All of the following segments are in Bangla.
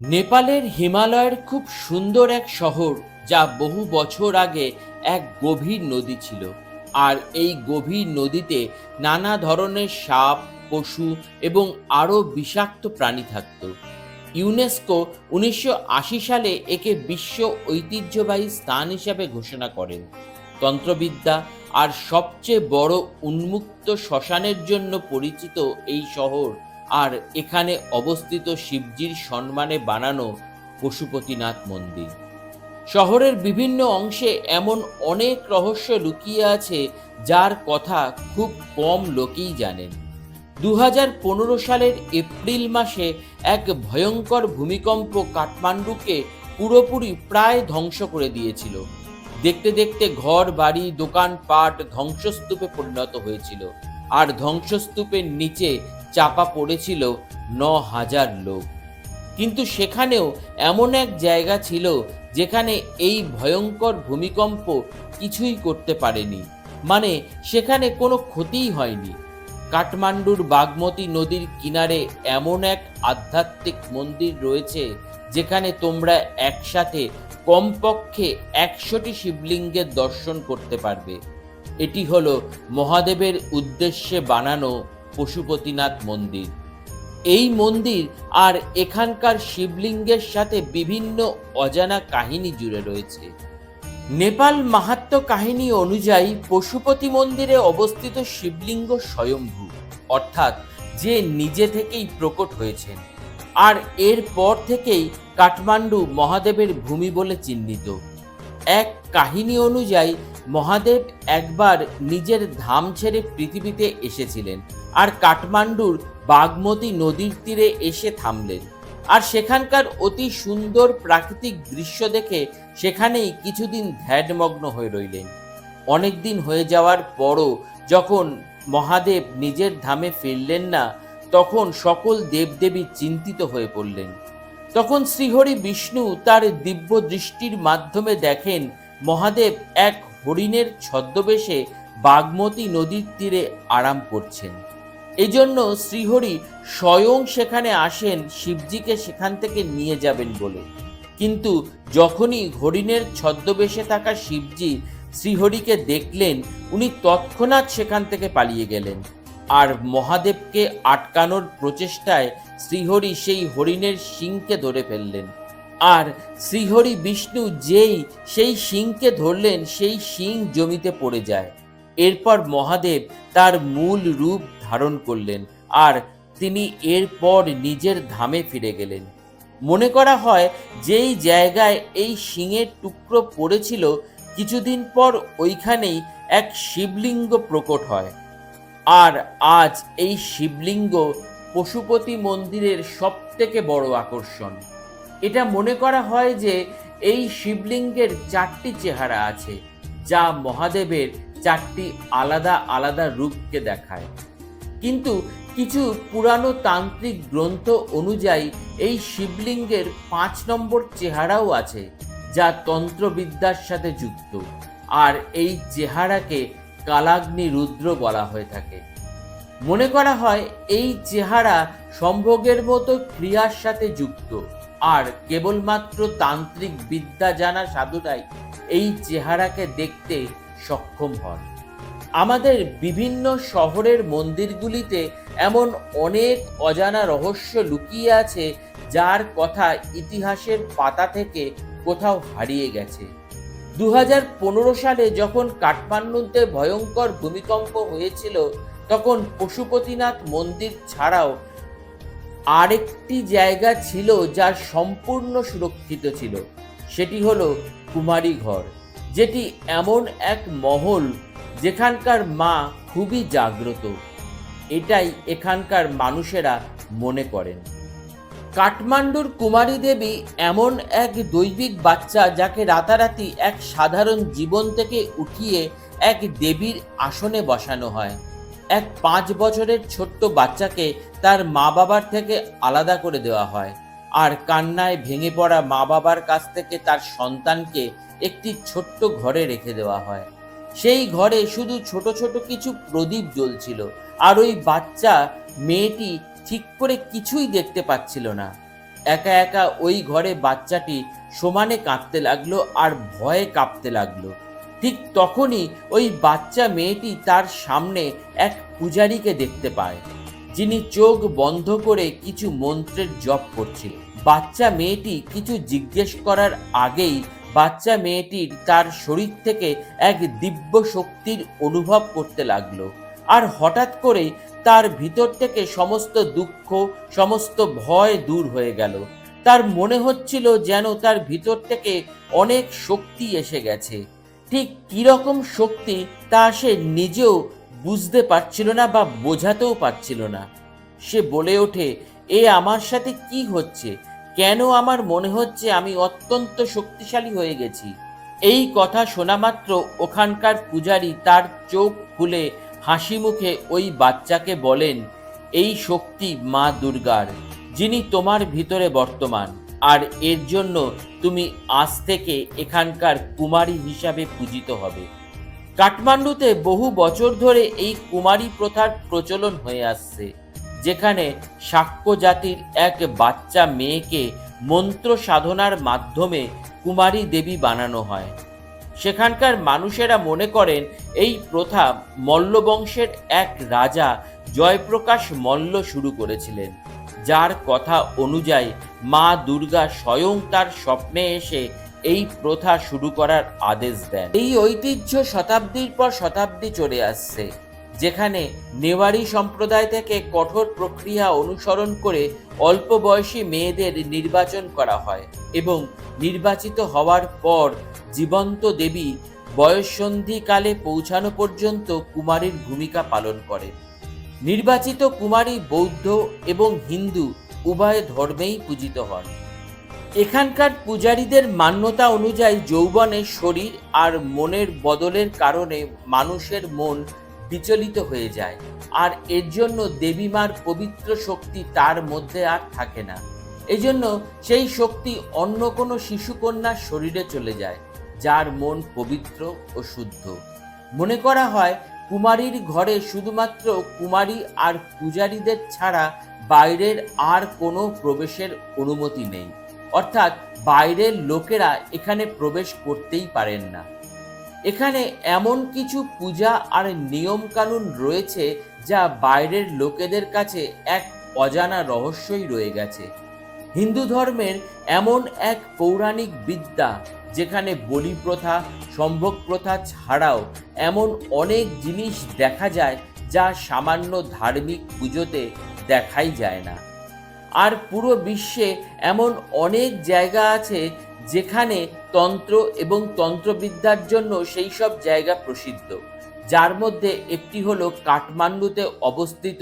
নেপালের হিমালয়ের খুব সুন্দর এক শহর যা বহু বছর আগে এক গভীর নদী ছিল। আর এই গভীর নদীতে নানা ধরনের সাপ, পশু এবং আরও বিষাক্ত প্রাণী থাকত। ইউনেস্কো উনিশশো আশি সালে একে বিশ্ব ঐতিহ্যবাহী স্থান হিসাবে ঘোষণা করেন। তন্ত্রবিদ্যা আর সবচেয়ে বড় উন্মুক্ত শ্মশানের জন্য পরিচিত এই শহর আর এখানে অবস্থিত শিবজির সম্মানে বানানো পশুপতিনাথ মন্দির। শহরের বিভিন্ন অংশে এমন অনেক রহস্য লুকিয়ে আছে যার কথা খুব কম লোকেই জানেন। দু হাজার পনেরো সালের এপ্রিল মাসে এক ভয়ঙ্কর ভূমিকম্প কাঠমান্ডুকে পুরোপুরি প্রায় ধ্বংস করে দিয়েছিল। দেখতে দেখতে ঘর, বাড়ি, দোকানপাট ধ্বংসস্তূপে পরিণত হয়েছিল। আর ধ্বংসস্তূপের নিচে চাপা পড়েছিল ন হাজার লোক। কিন্তু সেখানেও এমন এক জায়গা ছিল যেখানে এই ভয়ঙ্কর ভূমিকম্প কিছুই করতে পারেনি। মানে সেখানে কোনো ক্ষতিই হয়নি। কাঠমান্ডুর বাগমতী নদীর কিনারে এমন এক আধ্যাত্মিক মন্দির রয়েছে যেখানে তোমরা একসাথে কমপক্ষে একশোটি শিবলিঙ্গের দর্শন করতে পারবে। এটি হলো মহাদেবের উদ্দেশ্যে বানানো পশুপতিনাথ মন্দির। এই মন্দির আর এখানকার শিবলিঙ্গের সাথে বিভিন্ন অজানা কাহিনী জুড়ে রয়েছে। নেপাল মাহাত্ম কাহিনী অনুযায়ী পশুপতি মন্দিরে অবস্থিত শিবলিঙ্গ স্বয়ম্ভু, অর্থাৎ যে নিজে থেকেই প্রকট হয়েছেন, আর এরপর থেকেই কাঠমান্ডু মহাদেবের ভূমি বলে চিহ্নিত। এক কাহিনী অনুযায়ী মহাদেব একবার নিজের ধাম ছেড়ে পৃথিবীতে এসেছিলেন আর কাঠমান্ডুর বাগমতী নদীর তীরে এসে থামলেন। আর সেখানকার অতি সুন্দর প্রাকৃতিক দৃশ্য দেখে সেখানেই কিছুদিন ধ্যানমগ্ন হয়ে রইলেন। অনেক দিন হয়ে যাওয়ার পরও যখন মহাদেব নিজের ধামে ফিরলেন না, তখন সকল দেবদেবী চিন্তিত হয়ে পড়লেন। তখন শ্রীহরি বিষ্ণু তার দিব্য দৃষ্টির মাধ্যমে দেখেন মহাদেব এক হরিণের ছদ্মবেশে বাগমতী নদীর তীরে আরাম করছেন। এই জন্য শ্রীহরি স্বয়ং সেখানে আসেন শিবজিকে সেখান থেকে নিয়ে যাবেন বলে। কিন্তু যখনই হরিণের ছদ্মবেশে থাকা শিবজি শ্রীহরিকে দেখলেন, উনি তৎক্ষণাৎ সেখান থেকে পালিয়ে গেলেন। আর মহাদেবকে আটকানোর প্রচেষ্টায় শ্রীহরি সেই হরিণের শিংকে ধরে ফেললেন। আর শ্রীহরি বিষ্ণু যেই সেই শিংকে ধরলেন, সেই শিং জমিতে পড়ে যায়। এরপর মহাদেব তার মূল রূপ ধারণ করলেন আর তিনি এরপর নিজের ধামে ফিরে গেলেন। মনে করা হয় যেই জায়গায় এই শিঙের টুকরো পড়েছিল, কিছুদিন পর ওইখানেই এক শিবলিঙ্গ প্রকট হয়। আর আজ এই শিবলিঙ্গ পশুপতি মন্দিরের সবথেকে বড় আকর্ষণ। এটা মনে করা হয় যে এই শিবলিঙ্গের চারটি চেহারা আছে, যা মহাদেবের চারটি আলাদা আলাদা রূপকে দেখায়। কিন্তু কিছু পুরানো তান্ত্রিক গ্রন্থ অনুযায়ী এই শিবলিঙ্গের পাঁচ নম্বর চেহারাও আছে, যা তন্ত্রবিদ্যার সাথে যুক্ত। আর এই চেহারাকে কালাগ্নি রুদ্র বলা হয়ে থাকে। মনে করা হয় এই চেহারা সম্ভোগের মতো ক্রিয়ার সাথে যুক্ত, আর কেবলমাত্র তান্ত্রিক বিদ্যা জানা সাধুরাই এই চেহারাকে দেখতে সক্ষম হন। আমাদের বিভিন্ন শহরের মন্দিরগুলিতে এমন অনেক অজানা রহস্য লুকিয়ে আছে, যার কথা ইতিহাসের পাতা থেকে কোথাও হারিয়ে গেছে। দু হাজার পনেরো সালে যখন কাঠমান্ডুতে ভয়ঙ্কর ভূমিকম্প হয়েছিল, তখন পশুপতিনাথ মন্দির ছাড়াও আরেকটি জায়গা ছিল যা সম্পূর্ণ সুরক্ষিত ছিল। সেটি হলো কুমারী ঘর যেটি এমন এক মহল যেখানকার মা খুবই জাগ্রত। এটাই এখানকার মানুষেরা মনে করেন। কাঠমান্ডুর কুমারী দেবী এমন এক দৈবিক বাচ্চা যাকে রাতারাতি এক সাধারণ জীবন থেকে উঠিয়ে এক দেবীর আসনে বসানো হয়। এক পাঁচ বছরের ছোট্ট বাচ্চাকে তার মা বাবার থেকে আলাদা করে দেওয়া হয়। আর কান্নায় ভেঙে পড়া মা বাবার কাছ থেকে তার সন্তানকে একটি ছোট্ট ঘরে রেখে দেওয়া হয়। সেই ঘরে শুধু ছোট ছোট কিছু প্রদীপ জ্বলছিল। আর ওই বাচ্চা, মেয়েটি ঠিক করে কিছুই দেখতে পাচ্ছিল না। একা একা ওই ঘরে বাচ্চাটি সমানে কাঁদতে লাগল আর ভয়ে কাঁপতে লাগল। ঠিক তখনই ওই বাচ্চা মেয়েটি তার সামনে এক পূজারীকে দেখতে পায়। যিনি চোখ বন্ধ করে কিছু মন্ত্রের জপ করছিল। বাচ্চা মেয়েটি কিছু জিজ্ঞেস করার আগেই বাচ্চা মেয়েটির তার শরীর থেকে এক দিব্য শক্তির অনুভব করতে লাগল। আর হঠাৎ করেই তার ভিতর থেকে সমস্ত দুঃখ, সমস্ত ভয় দূর হয়ে গেল। তার মনে হচ্ছিল যেন তার ভিতর থেকে অনেক শক্তি এসে গেছে। ঠিক কীরকম শক্তি তা সে নিজেও বুঝতে পারছিল না বা বোঝাতেও পারছিল না। সে বলে ওঠে, এ আমার সাথে কি হচ্ছে? কেন আমার মনে হচ্ছে আমি অত্যন্ত শক্তিশালী হয়ে গেছি? এই কথা শোনা মাত্র ওখানকার পূজারী তার চোখ খুলে হাসি মুখে ওই বাচ্চাকে বলেন, এই শক্তি মা দুর্গার, যিনি তোমার ভিতরে বর্তমান, আর এর জন্য তুমি আজ থেকে এখানকার কুমারী হিসাবে পূজিত হবে। কাঠমান্ডুতে বহু বছর ধরে এই কুমারী প্রথার প্রচলন হয়ে আসছে, যেখানে শাক্য জাতির এক বাচ্চা মেয়েকে মন্ত্র সাধনার মাধ্যমে কুমারী দেবী বানানো হয়। সেখানকার মানুষেরা মনে করেন এই প্রথা মল্লবংশের এক রাজা জয়প্রকাশ মল্ল শুরু করেছিলেন, যার কথা অনুযায়ী মা দুর্গা স্বয়ং তার স্বপ্নে এসে এই প্রথা শুরু করার আদেশ দেন। এই ঐতিহ্য শতাব্দীর পর শতাব্দী চলে আসছে, যেখানে নেওয়ারি সম্প্রদায় থেকে কঠোর প্রক্রিয়া অনুসরণ করে অল্প বয়সী মেয়েদের নির্বাচন করা হয় এবং নির্বাচিত হওয়ার পর জীবন্ত দেবী বয়ঃসন্ধিকালে পৌঁছানো পর্যন্ত কুমারীর ভূমিকা পালন করে নির্বাচিত কুমারী বৌদ্ধ এবং হিন্দু উভয় ধর্মেই পূজিত হন। এখানকার পূজারীদের মান্যতা অনুযায়ী যৌবনে শরীর আর মনের বদলের কারণে মানুষের মন বিচলিত হয়ে যায়। আর এর জন্য দেবীমার পবিত্র শক্তি তার মধ্যে আর থাকে না। এজন্য সেই শক্তি অন্য কোনো শিশুকন্যার শরীরে চলে যায়, যার মন পবিত্র ও শুদ্ধ। মনে করা হয়, কুমারীর ঘরে শুধুমাত্র কুমারী আর পূজারীদের ছাড়া বাইরের আর কোনো প্রবেশের অনুমতি নেই। অর্থাৎ বাইরের লোকেরা এখানে প্রবেশ করতেই পারেন না। এখানে এমন কিছু পূজা আর নিয়ম কানুন রয়েছে যা বাইরের লোকেদের কাছে এক অজানা রহস্যই রয়ে গেছে। হিন্দু ধর্মের এমন এক পৌরাণিক বিদ্যা যেখানে বলি প্রথা, সম্ভোগ প্রথা ছাড়াও এমন অনেক জিনিস দেখা যায় যা সামান্য ধার্মিক পুজোতে দেখাই যায় না। আর পুরো বিশ্বে এমন অনেক জায়গা আছে যেখানে তন্ত্র এবং তন্ত্রবিদ্যার জন্য সেই সব জায়গা প্রসিদ্ধ। যার মধ্যে একটি হলো কাঠমান্ডুতে অবস্থিত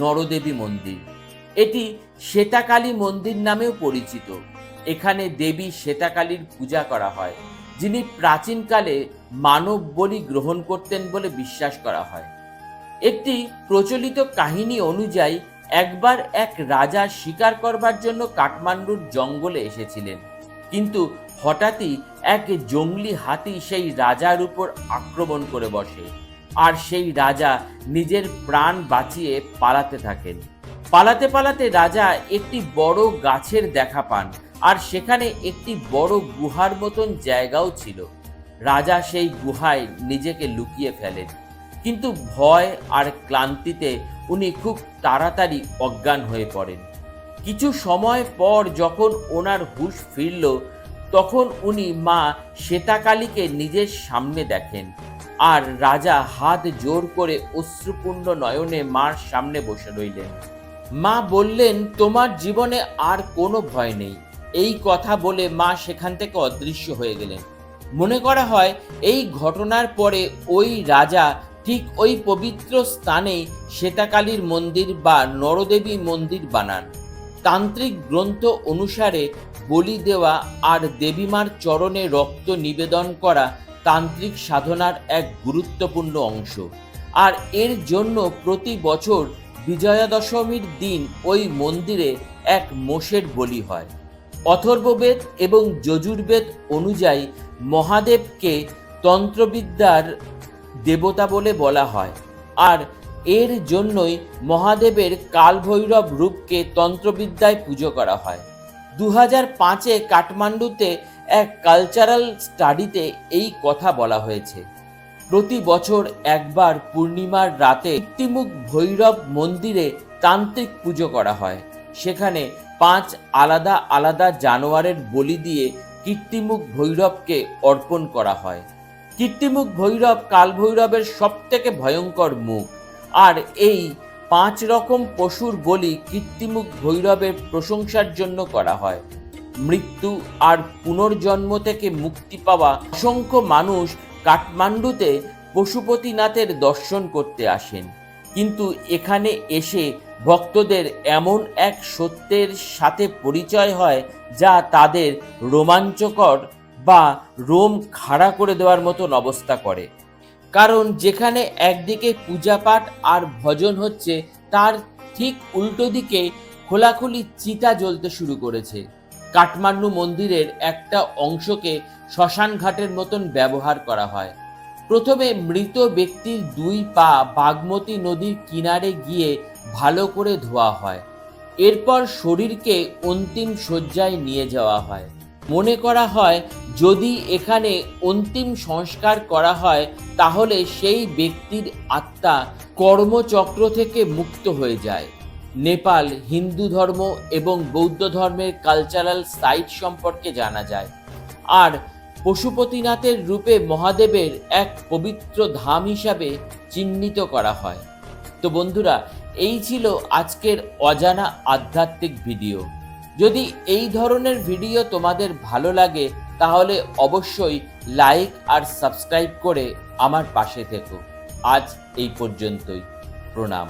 নরদেবী মন্দির। এটি শ্বেতাকালী মন্দির নামেও পরিচিত। এখানে দেবী শ্বেতাকালীর পূজা করা হয়, যিনি প্রাচীনকালে মানব বলি গ্রহণ করতেন বলে বিশ্বাস করা হয়। একটি প্রচলিত কাহিনী অনুযায়ী একবার এক রাজা শিকার করবার জন্য কাঠমান্ডুর জঙ্গলে এসেছিলেন। কিন্তু হঠাৎই এক জঙ্গলি হাতি সেই রাজার উপর আক্রমণ করে বসে। আর সেই রাজা নিজের প্রাণ বাঁচিয়ে পালাতে থাকেন। পালাতে পালাতে রাজা একটি বড় গাছের দেখা পান, আর সেখানে একটি বড় গুহার মতন জায়গাও ছিল। রাজা সেই গুহায় নিজেকে লুকিয়ে ফেলেন। কিন্তু ভয় আর ক্লান্তিতে উনি খুব তাড়াতাড়ি অজ্ঞান হয়ে পড়েন। কিছু সময় পর যখন ওনার হুশ ফিরল, তখন উনি মা শ্বেতাকালীকে নিজের সামনে দেখেন আর রাজা হাত জোর করে অশ্রুপূর্ণ নয়নে মার সামনে বসে রইলেন। মা বললেন, তোমার জীবনে আর কোনো ভয় নেই। এই কথা বলে মা সেখান থেকে অদৃশ্য হয়ে গেলেন। মনে করা হয়, এই ঘটনার পরে ওই রাজা ঠিক ওই পবিত্র স্থানে শ্বেতাকালীর মন্দির বা নরদেবী মন্দির বানান। তান্ত্রিক গ্রন্থ অনুসারে বলি দেওয়া আর দেবীমার চরণে রক্ত নিবেদন করা তান্ত্রিক সাধনার এক গুরুত্বপূর্ণ অংশ। আর এর জন্য প্রতি বছর বিজয়া দশমীর দিন ওই মন্দিরে এক মোষের বলি হয়। অথর্ববেদ এবং যজুর্বেদ অনুযায়ী মহাদেবকে তন্ত্রবিদ্যার দেবতা বলে বলা হয়। আর এর জন্যই মহাদেবের কালভৈরব রূপকে তন্ত্রবিদ্যায় পুজো করা হয়। দু হাজার পাঁচে কাঠমান্ডুতে এক কালচারাল স্টাডিতে এই কথা বলা হয়েছে। প্রতি বছর একবার পূর্ণিমার রাতে কৃত্রিমুখ ভৈরব মন্দিরে তান্ত্রিক পুজো করা হয়। সেখানে পাঁচ আলাদা আলাদা জানোয়ারের বলি দিয়ে কৃত্রিমুখ ভৈরবকে অর্পণ করা হয়। কৃত্রিমুখ ভৈরব কালভৈরবের সব থেকে ভয়ঙ্কর মুখ। আর এই পাঁচ রকম পশুর বলি কীর্তিমুখ ভৈরবের প্রশংসার জন্য করা হয়। মৃত্যু আর পুনর্জন্ম থেকে মুক্তি পাওয়া অসংখ্য মানুষ কাঠমান্ডুতে পশুপতিনাথের দর্শন করতে আসেন। কিন্তু এখানে এসে ভক্তদের এমন এক সত্যের সাথে পরিচয় হয় যা তাদের রোমাঞ্চকর বা রোম খাড়া করে দেওয়ার মতন অবস্থা করে। কারণ যেখানে একদিকে পূজাপাঠ আর ভজন হচ্ছে, তার ঠিক উল্টো দিকে খোলাখুলি চিতা জ্বলতে শুরু করেছে। কাঠমান্ডু মন্দিরের একটা অংশকে শ্মশান ঘাটের মতন ব্যবহার করা হয়। প্রথমে মৃত ব্যক্তির দুই পা বাগমতী নদীর কিনারে গিয়ে ভালো করে ধোয়া হয়। এরপর শরীরকে অন্তিম শয্যায় নিয়ে যাওয়া হয়। মনে করা হয়, যদি এখানে অন্তিম সংস্কার করা হয়, তাহলে সেই ব্যক্তির আত্মা কর্মচক্র থেকে মুক্ত হয়ে যায়। নেপাল, হিন্দু ধর্ম এবং বৌদ্ধ ধর্মের কালচারাল সাইট সম্পর্কে জানা যায়। আর পশুপতিনাথের রূপে মহাদেবের এক পবিত্র ধাম হিসাবে চিহ্নিত করা হয়। তো বন্ধুরা, এই ছিল আজকের অজানা আধ্যাত্মিক ভিডিও। যদি এই ধরনের ভিডিও তোমাদের ভালো লাগে, তাহলে অবশ্যই লাইক আর সাবস্ক্রাইব করে আমার পাশে থেকো। আজ এই পর্যন্তই। প্রণাম।